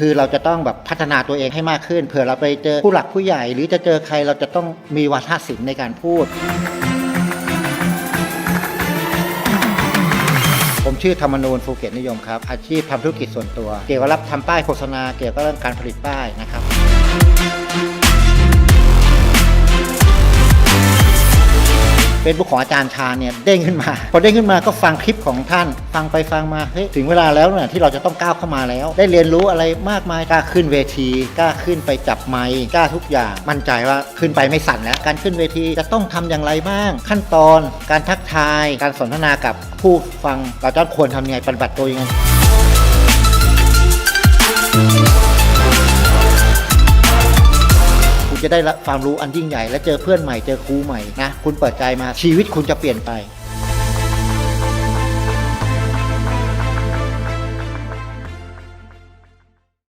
คือเราจะต้องแบบพัฒนาตัวเองให้มากขึ้นเผื่อเราไปเจอผู้หลักผู้ใหญ่ หรือจะเจอใครเราจะต้องมีวาทศิลป์ในการพูด ผมชื่อธรรมนูญภูเก็ตนิยมครับ อาชีพทำธุรกิจส่วนตัว เกี่ยวกับรับทำป้ายโฆษณาเกี่ยวกับเรื่องการผลิตป้ายนะครับ เฟซบุ๊กของอาจารย์ชาเนี่ยเด้งขึ้นมา พอเด้งขึ้นมาก็ฟังคลิปของท่าน ฟังไปฟังมาเฮ้ยถึงเวลาแล้วเนี่ยที่เราจะต้องก้าวเข้ามาแล้ว ได้เรียนรู้อะไรมากมายกล้าขึ้นเวทีกล้าขึ้นไปจับไมค์กล้าทุกอย่าง มั่นใจว่าขึ้นไปไม่สั่นแล้วการขึ้นเวทีจะต้องทำอย่างไรบ้าง ขั้นตอน การทักทาย การสนทนากับผู้ฟังเราจะควรทำยังไงปฏิบัติตัวยังไง คุณจะได้รับความรู้อันยิ่งใหญ่ และเจอเพื่อนใหม่เจอครูใหม่นะคุณเปิดใจมาชีวิตคุณจะเปลี่ยนไป